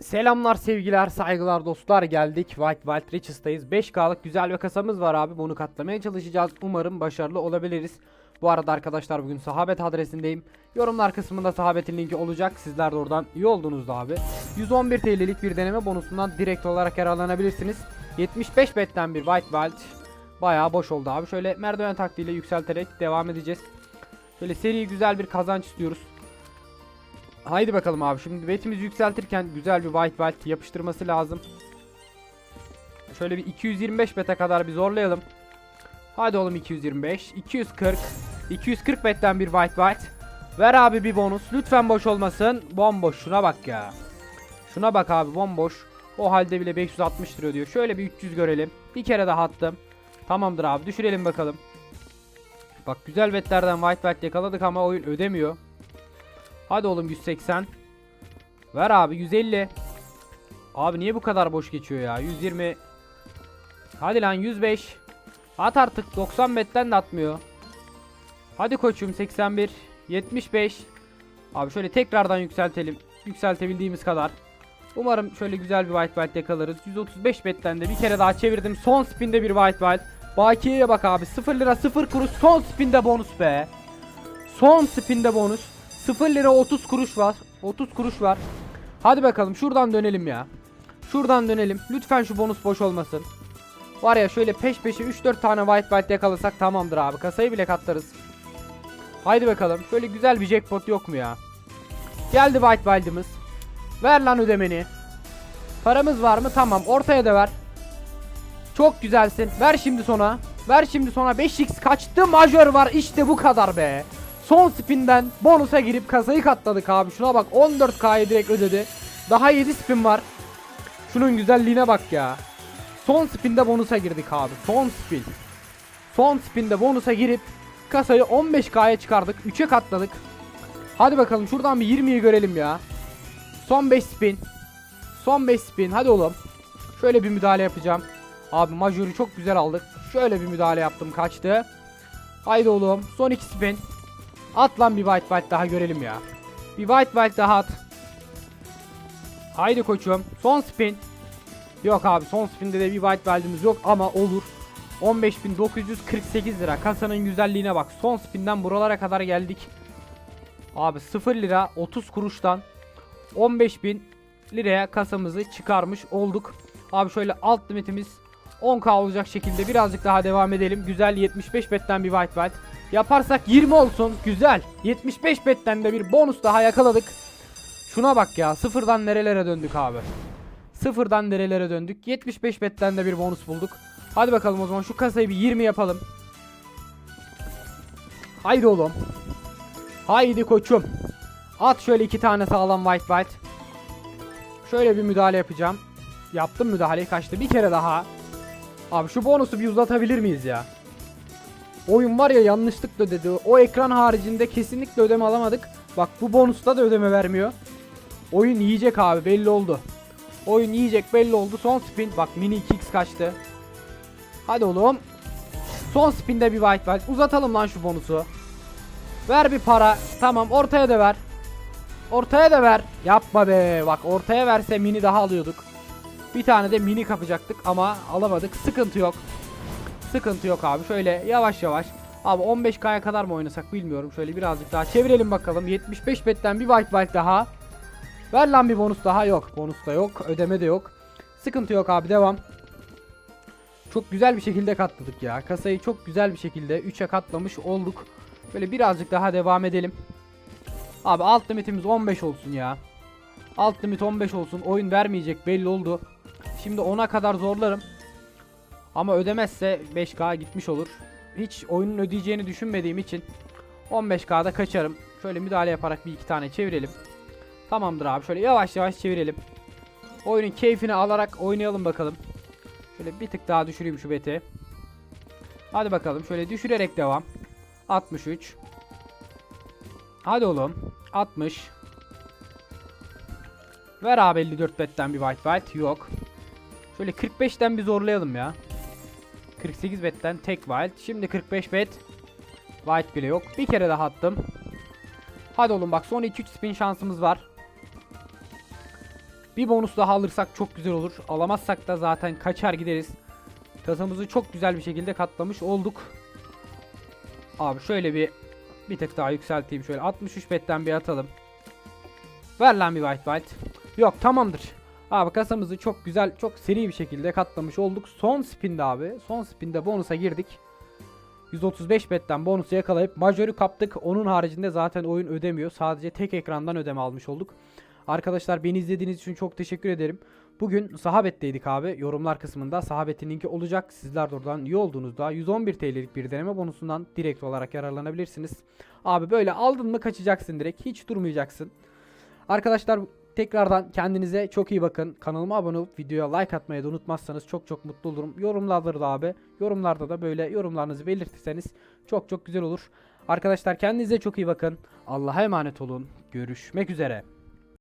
Selamlar sevgiler saygılar dostlar. Geldik White Wild Riches'tayız 5K'lık güzel bir kasamız var abi. Bunu katlamaya çalışacağız. Umarım başarılı olabiliriz. Bu arada arkadaşlar bugün sahabet adresindeyim. Yorumlar kısmında sahabetin linki olacak. Sizler de oradan iyi oldunuz da abi. 111 TL'lik bir deneme bonusundan direkt olarak yararlanabilirsiniz. 75 betten bir White Wild Bayağı boş oldu abi. Şöyle merdiven taktiğiyle yükselterek devam edeceğiz. Şöyle seri güzel bir kazanç istiyoruz Haydi bakalım abi. Şimdi betimizi yükseltirken güzel bir white white yapıştırması lazım. Şöyle bir 225 bete kadar bir zorlayalım. Hadi oğlum 225. 240. 240 betten bir white white. Ver abi bir bonus. Lütfen boş olmasın. Bomboş. Şuna bak ya. Şuna bak abi bomboş. O halde bile 560 lira diyor. Şöyle bir 300 görelim. Bir kere daha attım. Tamamdır abi. Düşürelim bakalım. Bak güzel betlerden white white yakaladık ama oyun ödemiyor. Hadi oğlum 180. Ver abi 150. Abi niye bu kadar boş geçiyor ya? 120. Hadi lan 105. At artık 90 betten de atmıyor. Hadi koçum 81. 75. Abi şöyle tekrardan yükseltelim. Yükseltebildiğimiz kadar. Umarım şöyle güzel bir white white yakalarız. 135 betten de bir kere daha çevirdim. Son spinde bir white white. Bakiyeye bak abi. 0 lira 0 kuruş son spinde bonus be. Son spinde bonus. 0 lira 30 kuruş var. 30 kuruş var. Hadi bakalım şuradan dönelim ya. Şuradan dönelim. Lütfen şu bonus boş olmasın. Var ya şöyle peş peşe 3-4 tane white belt yakalasak tamamdır abi. Kasayı bile katlarız. Haydi bakalım. Şöyle güzel bir jackpot yok mu ya? Geldi white belt'imiz. Ver lan ödemeni. Paramız var mı? Tamam. Ortaya da ver. Çok güzelsin. Ver şimdi sona. Ver şimdi sona 5x kaçtı majör var. İşte bu kadar be. Son spinden bonusa girip kasayı katladık abi. Şuna bak 14k'yı direkt ödedi. Daha 7 spin var. Şunun güzelliğine bak ya. Son spinde bonusa girdik abi. Son spin. Son spinde bonusa girip kasayı 15k'ya çıkardık. 3'e katladık. Hadi bakalım şuradan bir 20'yi görelim ya. Son 5 spin. Son 5 spin. Hadi oğlum. Şöyle bir müdahale yapacağım. Abi majörü çok güzel aldık. Şöyle bir müdahale yaptım kaçtı. Haydi oğlum. Son 2 spin. At lan bir white white daha görelim ya. Bir white white daha at. Haydi koçum. Son spin. Yok abi son spinde de bir white white'imiz yok ama olur. 15.948 lira. Kasanın güzelliğine bak. Son spinden buralara kadar geldik. Abi 0 lira 30 kuruştan 15.000 liraya kasamızı çıkarmış olduk. Abi şöyle alt limitimiz 10k olacak şekilde birazcık daha devam edelim. Güzel 75 betten bir white white. Yaparsak 20 olsun. Güzel. 75 betten de bir bonus daha yakaladık. Şuna bak ya. Sıfırdan nerelere döndük abi. Sıfırdan nerelere döndük. 75 betten de bir bonus bulduk. Hadi bakalım o zaman şu kasayı bir 20 yapalım. Haydi oğlum. Haydi koçum. At şöyle iki tane sağlam white white. Şöyle bir müdahale yapacağım. Yaptım müdahaleyi kaçtı. Bir kere daha. Abi şu bonusu bir uzatabilir miyiz ya? Oyun var ya yanlışlıkla dedi. O ekran haricinde kesinlikle ödeme alamadık. Bak bu bonusta da ödeme vermiyor. Oyun yiyecek abi belli oldu. Oyun yiyecek belli oldu. Son spin. Bak mini 2x kaçtı. Hadi oğlum. Son spinde bir white belt. Uzatalım lan şu bonusu. Ver bir para. Tamam ortaya da ver. Ortaya da ver. Yapma be. Bak ortaya verse mini daha alıyorduk. Bir tane de mini kapacaktık ama alamadık. Sıkıntı yok. Sıkıntı yok abi. Şöyle yavaş yavaş. Abi 15k'ya kadar mı oynasak bilmiyorum. Şöyle birazcık daha çevirelim bakalım. 75 betten bir white white daha. Ver lan bir bonus daha yok. Bonus da yok. Ödeme de yok. Sıkıntı yok abi devam. Çok güzel bir şekilde katladık ya. Kasayı çok güzel bir şekilde 3'e katlamış olduk. Böyle birazcık daha devam edelim. Abi alt limitimiz 15 olsun ya. Alt limit 15 olsun. Oyun vermeyecek belli oldu. Şimdi 10'a kadar zorlarım. Ama ödemezse 5K gitmiş olur. Hiç oyunun ödeyeceğini düşünmediğim için 15K'da kaçarım. Şöyle müdahale yaparak bir iki tane çevirelim. Tamamdır abi şöyle yavaş yavaş çevirelim. Oyunun keyfini alarak oynayalım bakalım. Şöyle bir tık daha düşüreyim şu beti. Hadi bakalım şöyle düşürerek devam. 63. Hadi oğlum. 60. Ver abi 54 betten bir white white. Yok. Şöyle 45'ten bir zorlayalım ya. 48 betten tek white. Şimdi 45 bet. White bile yok. Bir kere daha attım. Hadi oğlum bak son 2-3 spin şansımız var. Bir bonus daha alırsak çok güzel olur. Alamazsak da zaten kaçar gideriz. Kasamızı çok güzel bir şekilde katlamış olduk. Abi şöyle bir bir tık daha yükselteyim şöyle 63 betten bir atalım. Ver lan bir white white. Yok tamamdır. Abi kasamızı çok güzel çok seri bir şekilde katlamış olduk. Son spinde abi. Son spinde bonusa girdik. 135 betten bonusu yakalayıp majörü kaptık. Onun haricinde zaten oyun ödemiyor. Sadece tek ekrandan ödeme almış olduk. Arkadaşlar beni izlediğiniz için çok teşekkür ederim. Bugün Sahabet'teydik abi. Yorumlar kısmında Sahabet'in linki olacak. Sizler de oradan üye olduğunuzda 111 TL'lik bir deneme bonusundan direkt olarak yararlanabilirsiniz. Abi böyle aldın mı kaçacaksın direkt. Hiç durmayacaksın. Arkadaşlar tekrardan kendinize çok iyi bakın. Kanalıma abone olup videoya like atmayı da unutmazsanız çok çok mutlu olurum. Yorumlarda da abi. Yorumlarda da böyle yorumlarınızı belirtirseniz çok çok güzel olur. Arkadaşlar kendinize çok iyi bakın. Allah'a emanet olun. Görüşmek üzere.